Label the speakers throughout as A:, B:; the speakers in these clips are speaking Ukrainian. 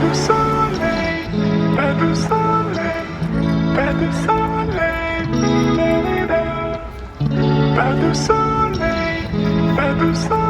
A: du soleil, pas de soleil, pas de soleil,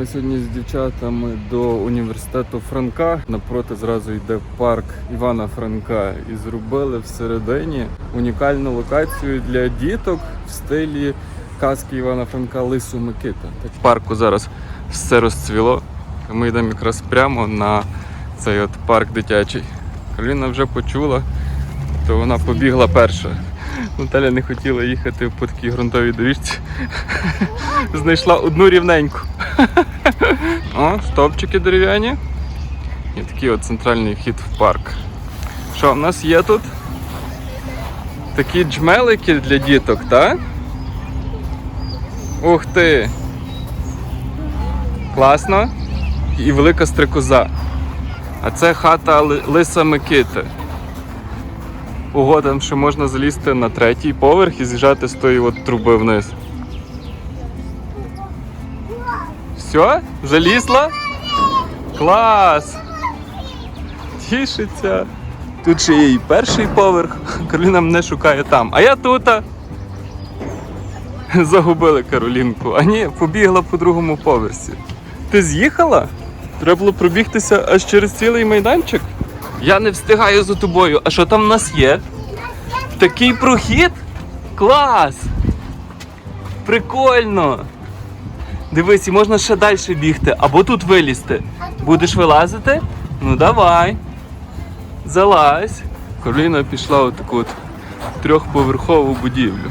B: ми сьогодні з дівчатами до університету Франка. Напроти зразу йде парк Івана Франка. І зробили всередині унікальну локацію для діток в стилі казки Івана Франка Лису Микита. Так, парку зараз все розцвіло. Ми йдемо якраз прямо на цей от парк дитячий. Кароліна вже почула, то вона побігла перша. Наталя не хотіла їхати по такій ґрунтовій доріжці. Знайшла одну рівненьку. О, стовпчики дерев'яні. І такий от центральний вхід в парк. Що, в нас є тут? Такі джмелики для діток, так? Ух ти! Класно. І велика стрикоза. А це хата Лиса Микити. Ого, там ще можна залізти на третій поверх і з'їжджати з тої от труби вниз. Все? Залізла? Клас! Тішиться. Тут ще є і перший поверх. Кароліна мене шукає там. А я тут. Загубили Каролінку. А ні, побігла по другому поверсі. Ти з'їхала? Треба було пробігтися аж через цілий майданчик. Я не встигаю за тобою. А що там в нас є? Такий прохід? Клас! Прикольно! Дивись, і можна ще далі бігти, або тут вилізти. Будеш вилазити? Ну давай. Залазь. Кароліна пішла в таку от трьохповерхову будівлю.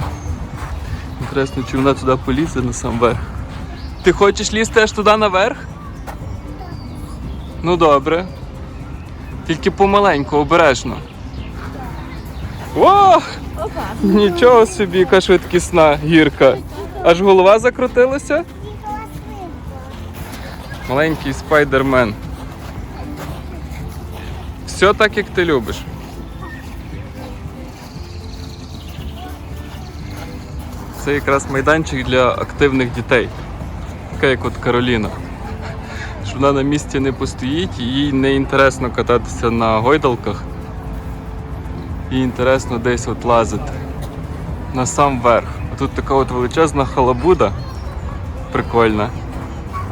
B: Інтересно, чи вона туди полізе на сам верх. Ти хочеш лізти аж туди наверх? Ну добре. Тільки помаленьку, обережно. О! Нічого собі, яка швидкісна гірка. Аж голова закрутилася. Маленький спайдермен. Все так, як ти любиш. Це якраз майданчик для активних дітей. Така як от Кароліна. Що вона на місці не постоїть, їй не інтересно кататися на гойдалках. Їй інтересно десь от лазити. На сам верх. А тут така от величезна халабуда. Прикольна.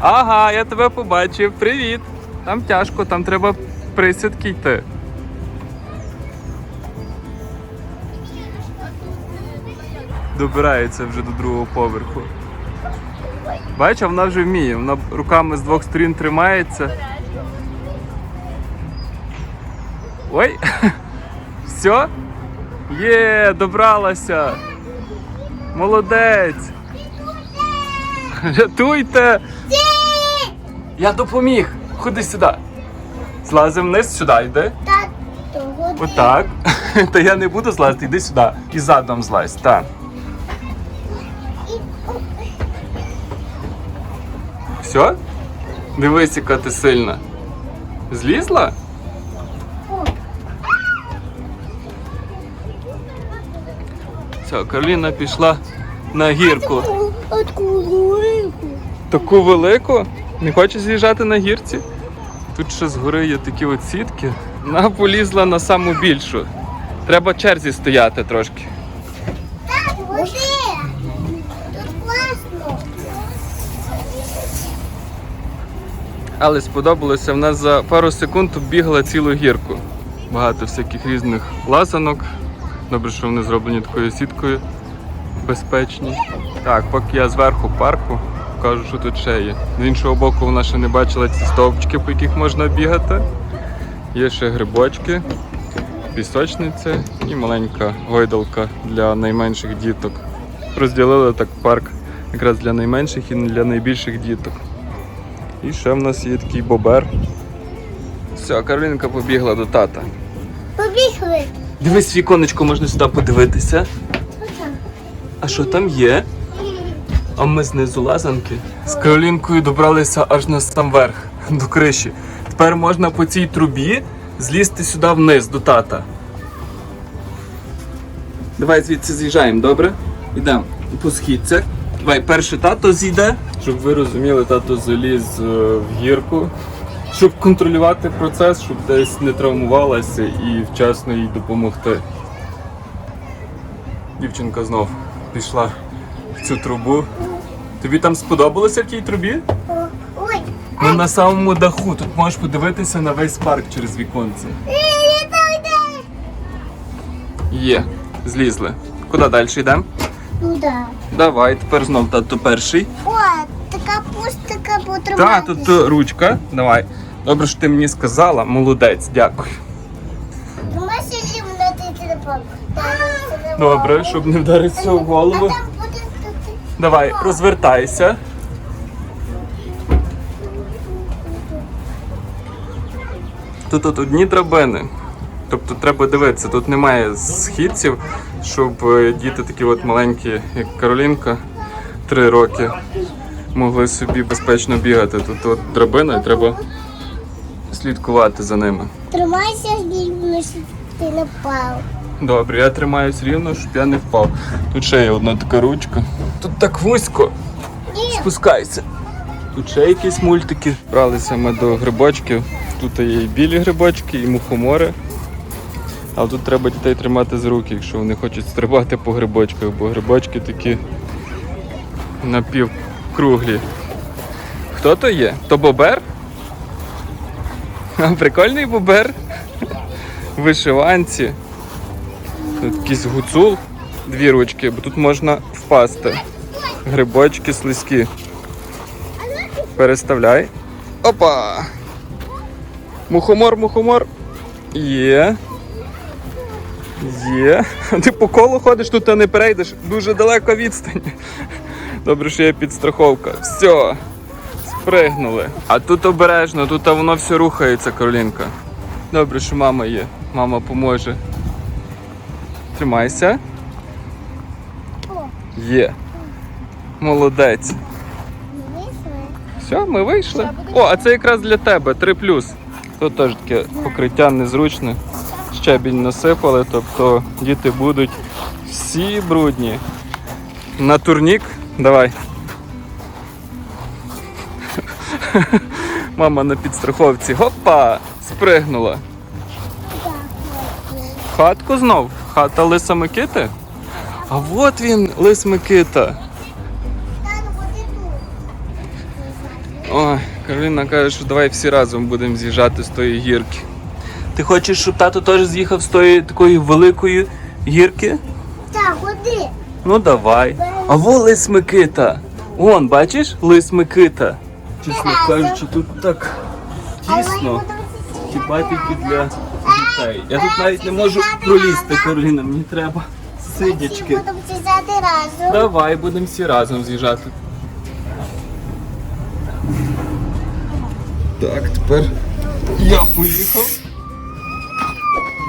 B: Ага, я тебе побачив. Привіт. Там тяжко, там треба присідки йти. Добирається вже до другого поверху. Бачиш, вона вже вміє. Вона руками з двох сторін тримається. Ой! Все? Є, добралася. Молодець. Рятуйте! Я допоміг. Ходи сюди. Злазимо вниз сюди, йди. Отак. Та я не буду злазити, йди сюди. І задом злазь. Так. Все? Дивись, яка ти сильна. Злізла? Все, Кароліна пішла на гірку.
C: Откуда
B: Таку велику? Не хочеш з'їжджати на гірці? Тут ще згори є такі от сітки. Вона полізла на саму більшу. Треба черзі стояти трошки.
C: Води! Тут класно!
B: Але сподобалося, вона за пару секунд оббігла цілу гірку. Багато всяких різних лазанок. Добре, що вони зроблені такою сіткою. Безпечні. Так, поки я зверху парку, покажу, що тут ще є. З іншого боку, вона ще не бачила ці стовпчики, по яких можна бігати. Є ще грибочки. пісочниця і маленька гойдалка для найменших діток. Розділили так парк якраз для найменших і для найбільших діток. І ще в нас є такий бобер. Все, Каролінка побігла до тата.
C: Побігли.
B: Дивись, віконечко можна сюди подивитися. А що там є? А ми знизу лазанки. З Каролінкою добралися аж на сам верх, до криші. Тепер можна по цій трубі злізти сюди вниз до тата. Давай звідси з'їжджаємо, добре? Йдемо по східцях. Давай, перший тато зійде. Щоб ви розуміли, тато заліз е, в гірку. Щоб контролювати процес, щоб десь не травмувалася і вчасно їй допомогти. Дівчинка знов пішла в цю трубу. Тобі там сподобалося в тій трубі?
C: Ой.
B: Ми на самому даху. Тут можеш подивитися на весь парк через віконце.
C: Е.
B: Є, злізли. Куди далі йдемо?
C: Туди.
B: Давай, тепер знов тато перший.
C: О, така пустика
B: Так, тут ручка. Давай. Добре, що ти мені сказала. Молодець, дякую. Добре, щоб не вдаритися в голову. Давай, розвертайся. Тут от одні драбини. Тобто треба дивитися, тут немає східців, щоб е, діти такі от маленькі, як Каролінка, три роки, могли собі безпечно бігати. Тут от драбина і треба слідкувати за ними.
C: Тримайся, щоб ти не.
B: Добре, я тримаюсь рівно, щоб я не впав. Тут ще є одна така ручка. Тут так вузько. Спускайся. Тут ще якісь мультики. Бралися ми до грибочків. Тут є і білі грибочки, і мухомори. А тут треба дітей тримати за руки, якщо вони хочуть стрибати по грибочках, бо грибочки такі напівкруглі. Хто то є? То бобер? Прикольний бобер. Вишиванці. Тут якийсь гуцул, дві ручки, бо тут можна впасти. Грибочки слизькі. Переставляй. Опа! Мухомор, мухомор. Є. Є. Ти по колу ходиш, тут не перейдеш. Дуже далеко відстань. Добре, що є підстраховка. Все. Спригнули. А тут обережно, тут воно все рухається, Каролінка. Добре, що мама є. Мама поможе. Тримайся. Є. Молодець. Все, ми вийшли. О, а це якраз для тебе 3 Тут теж таке покриття незручне. Щебінь насипали, тобто діти будуть всі брудні. На турнік. Давай. Мама на підстраховці. Гопа! Спригнула. Хатку знов? Хата Лиса Микити? А от він, Лис Микита. Ой, Кароліна каже, що давай всі разом будемо з'їжджати з тої гірки. Ти хочеш, щоб тато теж з'їхав з тої такої великої гірки?
C: Так, ходи.
B: Ну давай. А во лис Микита. Вон, бачиш, лис Микита. Чесно кажучи, тут так тісно. Хіба тільки для дітей. Я тут навіть не можу пролізти, Кароліна, мені треба сидячки.
C: Будемо сідати разом.
B: Давай, будемо всі разом з'їжджати. Так, тепер я поїхав.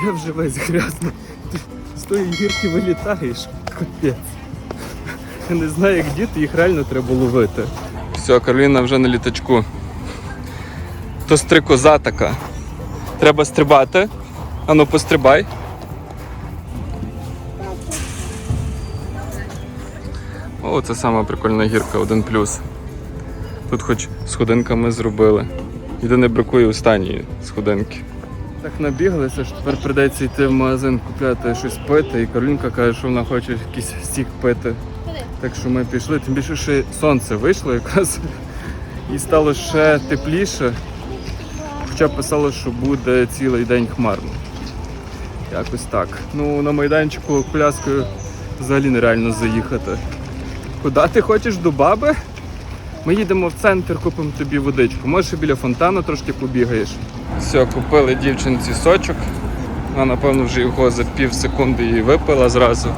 B: Я вже весь грязний. Ти з тої гірки вилітаєш. Капець. Я не знаю, як діти, їх реально треба ловити. Все, Кароліна вже на літачку. То стрикоза така. Треба стрибати. Ану, пострибай. О, це сама прикольна гірка, один плюс. Тут хоч сходинками зробили. Єдине бракує останньої сходинки. Так набіглися, що тепер прийдеться йти в магазин купляти щось пити, і Каролінка каже, що вона хоче якийсь стік пити. Так що ми пішли, тим більше ще сонце вийшло якраз і стало ще тепліше. Хоча писало, що буде цілий день хмарно. Якось так. Ну, на майданчику коляскою взагалі нереально заїхати. Куди ти хочеш до баби? Ми їдемо в центр, купимо тобі водичку. Може біля фонтану трошки побігаєш. Все, купили дівчинці сочок. Вона, напевно вже його за пів секунди її випила зразу.